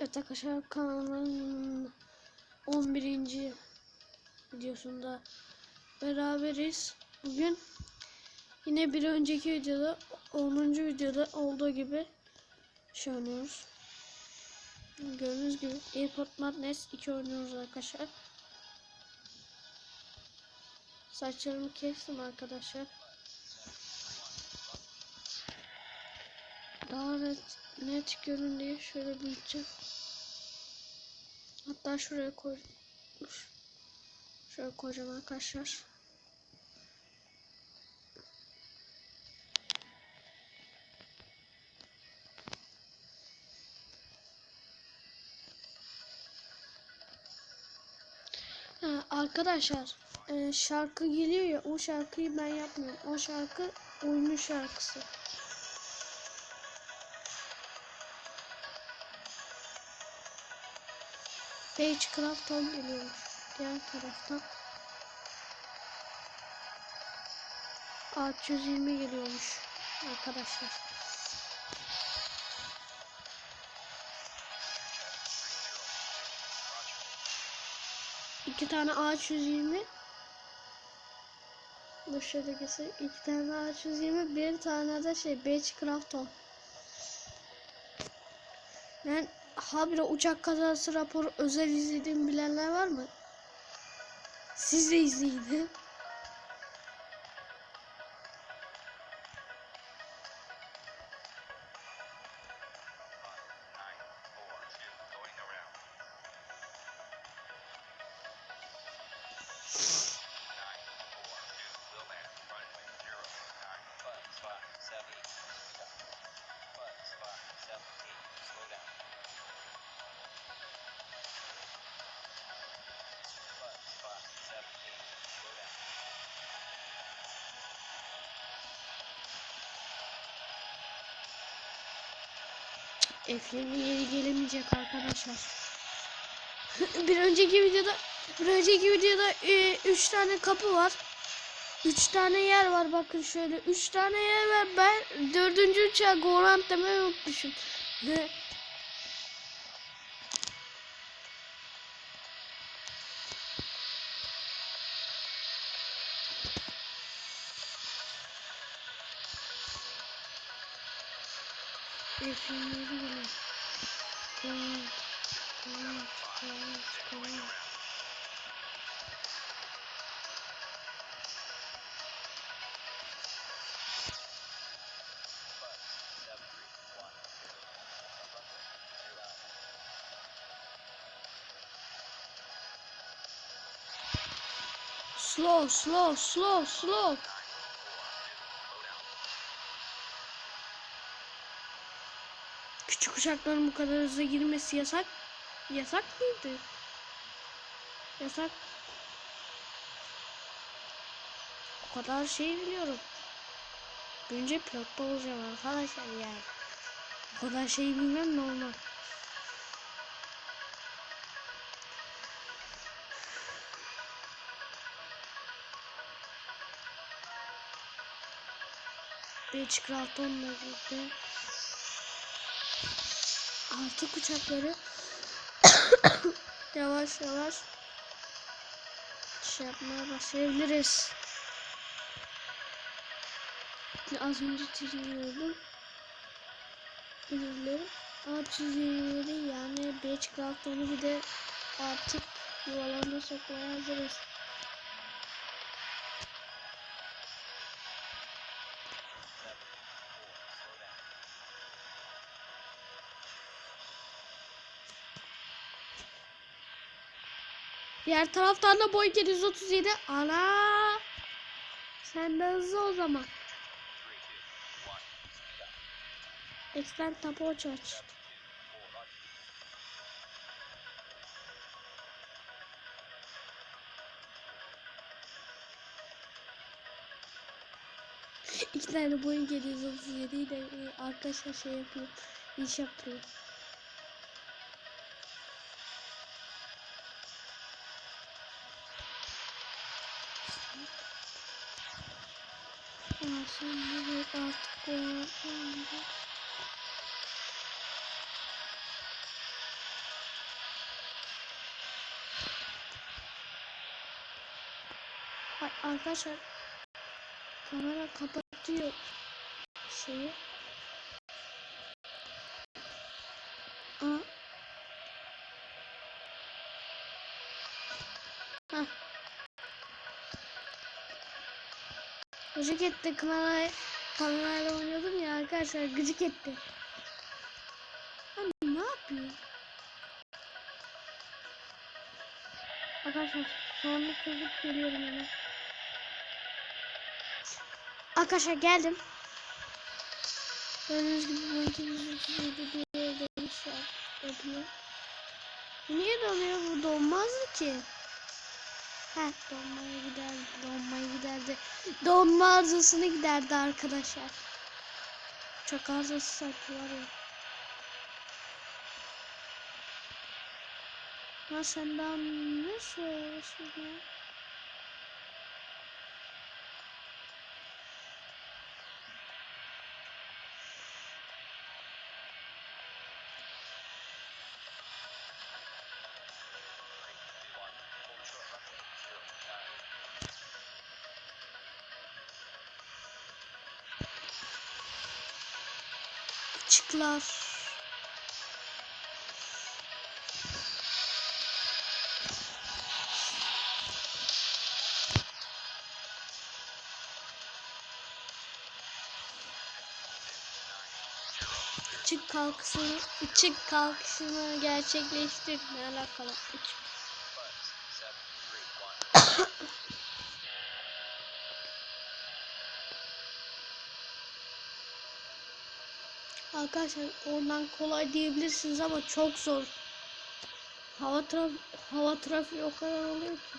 Evet arkadaşlar kanalın 11. videosunda beraberiz. Bugün yine bir önceki videoda 10. videoda olduğu gibi şey oynuyoruz. Gördüğünüz gibi Airport Madness 2 oynuyoruz arkadaşlar. Saçlarımı kestim arkadaşlar. Daha net, görün diye şöyle büyüteceğim. Hatta şuraya koy. Şöyle koyacağım arkadaşlar. Ha, arkadaşlar e, şarkı geliyor ya o şarkıyı ben yapmıyorum. O şarkı oyunun şarkısı. Pagecraft geliyormuş diğer taraftan. Ağaç 120 geliyormuş arkadaşlar. İki tane ağaç 120 Bu şuradakisi iki tane ağaç 120 bir tane de şey Beechcraft Ben habire uçak kazası raporu özel izlediğimi bilenler var mı? Siz de izleyin. F20 yeri gelemeyecek arkadaşlar. bir önceki videoda bir önceki videoda 3 e, tane kapı var. 3 tane yer var bakın şöyle 3 tane yer var. Ben dördüncü uçağa Goran demeyi unutmuşum. F20 yeri geliyor. Evet, evet, evet, evet. Slow, slow, slow, slow. Küçük uçakların bu kadar hızlı girmesi yasak. Yasak mıydı? Yasak. O kadar şey biliyorum. Önce pilotta olacağım arkadaşlar yani. O kadar şey bilmem normal. Beechcraft onunla birlikte artık uçakları yavaş yavaş şey yapmaya başlayabiliriz. Az önce çiziyordum. Özür dilerim. Ama çizimleri yani Beechcraft onu bir de artık yuvalarına sokmaya hazırız. Diğer taraftan da Boeing 737. Ana! Sen de hızlı o zaman. Extend tapo aç. İki tane Boeing 737 ile arkadaşlar şey yapıyor. iş yapıyor. Sen de artık ya. Ay arkadaşlar kamera kapatıyor şeyi. Gıcık etti kamerayı. Kamerayla oynuyordum ya arkadaşlar gıcık etti. Abi ne yapıyor? Arkadaşlar sonra çocuk geliyorum hemen. Arkadaşlar geldim. Gördüğünüz gibi bu ikimizin çizildi diye demişler. Yapıyor. Niye donuyor bu donmazdı ki? Heh donmaya giderdi, donmaya giderdi. Donma arızasına giderdi arkadaşlar. Çok arızası sanki var ya. Sen daha ne söylüyorsun ya? Açıklar. Çık kalkışını, çık kalkışını gerçekleştir. Ne alakalı? Arkadaşlar ondan kolay diyebilirsiniz ama çok zor. Hava traf hava trafiği o kadar oluyor ki.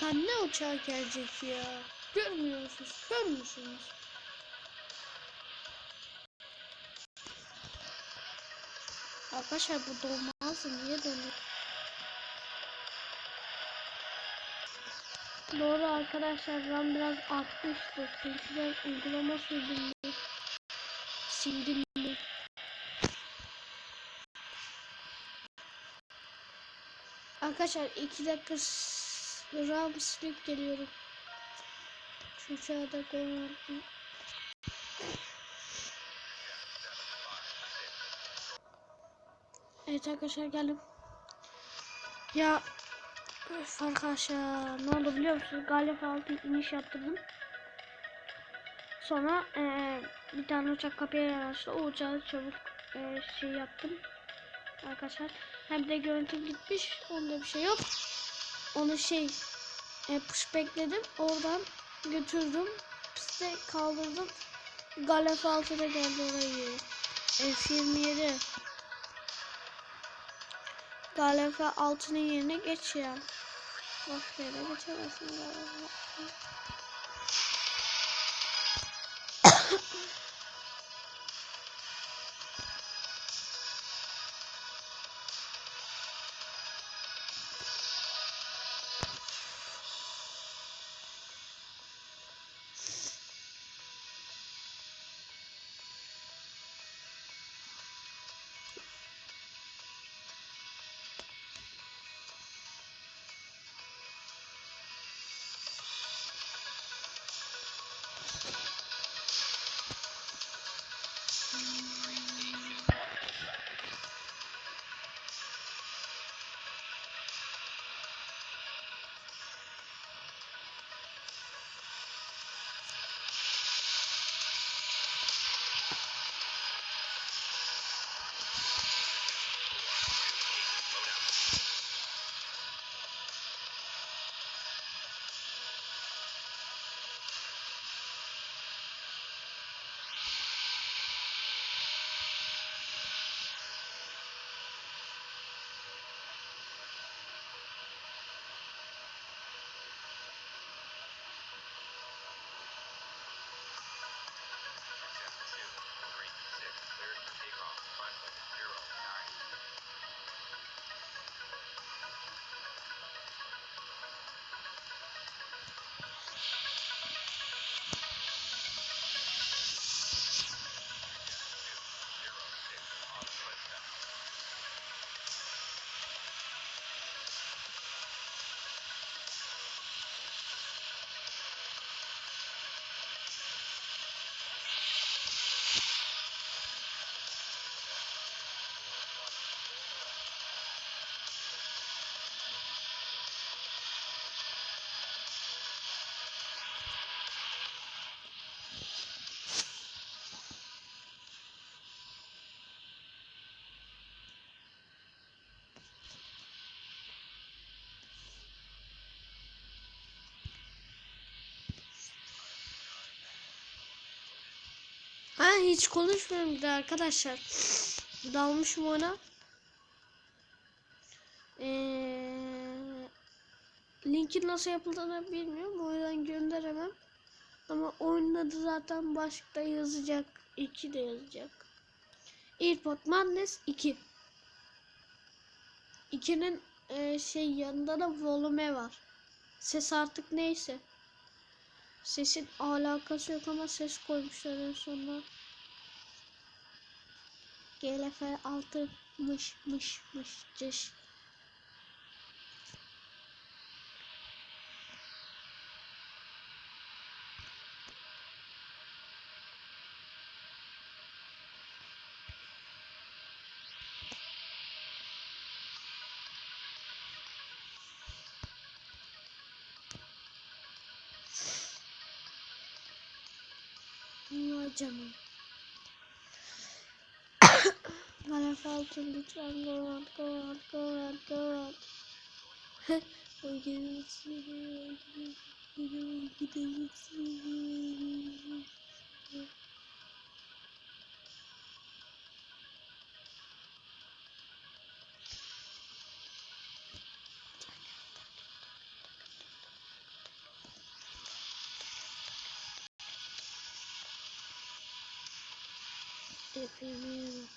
Ha ne uçağı gelecek ya? Görmüyor musunuz? Kör müsünüz? Arkadaşlar bu dolmaz niye dönüyor? Doğru arkadaşlar ben biraz artmıştı. Çünkü ben uygulama sildim mi? Sildim mi? Arkadaşlar iki dakika s- RAM silip geliyorum. Şu çağda koyalım. Evet arkadaşlar geldim. Ya öf arkadaşlar ne oldu biliyor musunuz? Galip altı iniş yaptırdım. Sonra eee, bir tane uçak kapıya yanaştı. O uçağı çabuk eee, şey yaptım. Arkadaşlar hem de görüntü gitmiş. Onda bir şey yok. Onu şey e, push bekledim. Oradan götürdüm. Piste kaldırdım. Galef altı da geldi orayı. F27 Galefe altının yerine geç ya. Başka yere geçemezsin galiba. Ha hiç konuşmuyorum bir de arkadaşlar. Dalmışım ona. Ee, linkin nasıl yapıldığını bilmiyorum. O yüzden gönderemem. Ama oyunun adı zaten başlıkta yazacak. 2 de yazacak. Airpod Madness 2. 2'nin e, şey yanında da volume var. Ses artık neyse. Sesin alakası yok ama ses koymuşlar en sonunda. GLF 6 mış mış mış cış. Vay canım. GLF 6 lütfen go on go on go on go on. Oy gidelim. Gidelim gidelim. Efendim.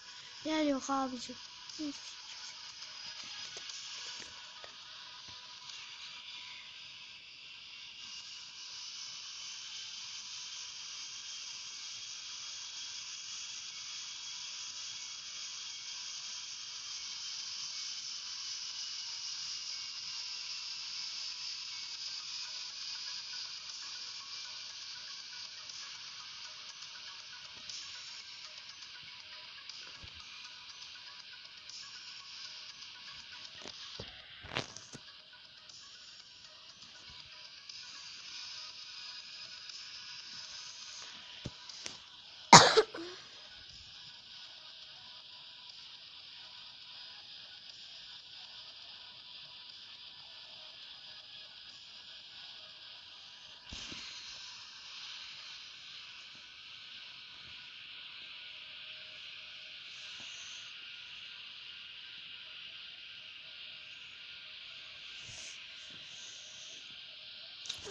Yer yok abicim.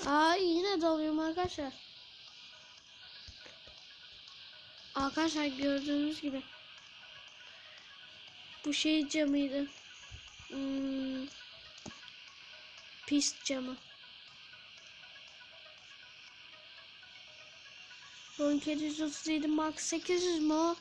Aa yine dalıyorum arkadaşlar. Arkadaşlar gördüğünüz gibi. Bu şey camıydı. Hmm, pist camı. Boeing 737 Max 800 mu?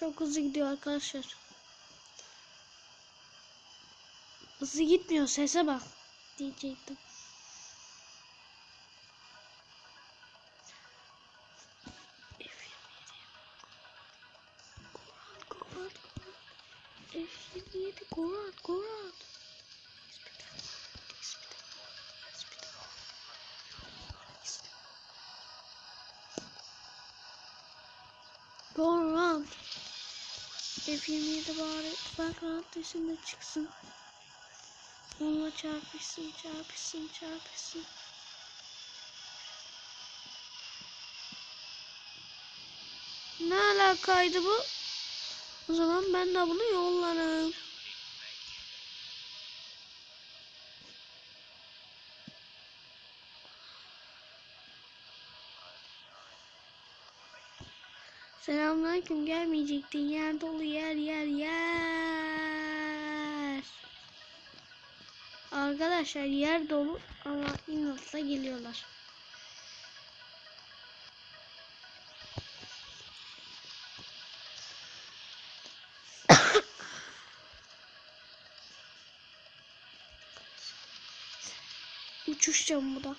Çok hızlı gidiyor arkadaşlar. Hızlı gitmiyor sese bak diyecektim. F27 bari background dışında çıksın. Onunla çarpışsın, çarpışsın, çarpışsın. Ne alakaydı bu? O zaman ben de bunu yollarım. Selamünaleyküm gelmeyecektin yer dolu yer yer yer. Arkadaşlar yer dolu ama inatla geliyorlar. Uçuş camı bu da.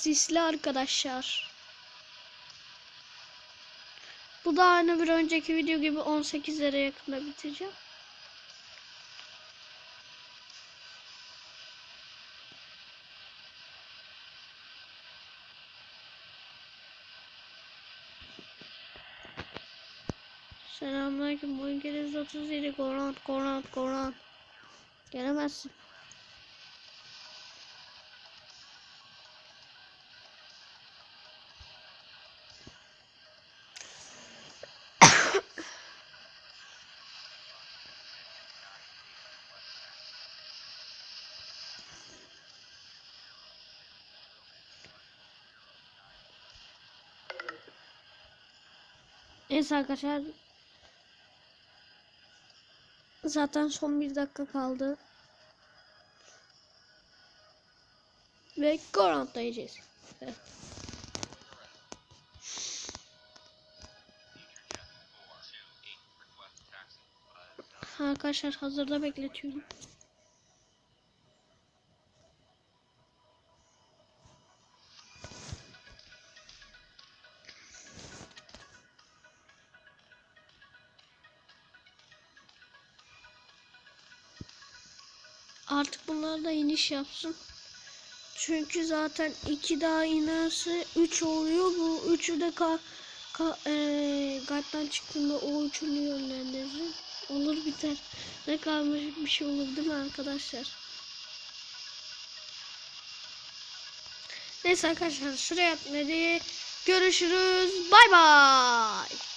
Sisli arkadaşlar. Bu da aynı bir önceki video gibi 18'lere yakında bitireceğim. Selamünaleyküm. Bu İngiliz 37 Koran, Koran, Koran. Gelemezsin. Neyse arkadaşlar. Zaten son bir dakika kaldı. Ve Gorant'ta yiyeceğiz. Evet. Arkadaşlar hazırda bekletiyorum. Artık bunlar da iniş yapsın. Çünkü zaten iki daha inerse 3 oluyor. Bu üçü de ka, ka eee gattan çıktığında o üçünü yönlendirir. Olur biter. Ne kalmış bir şey olur değil mi arkadaşlar? Neyse arkadaşlar şuraya atmayı görüşürüz. Bay bay.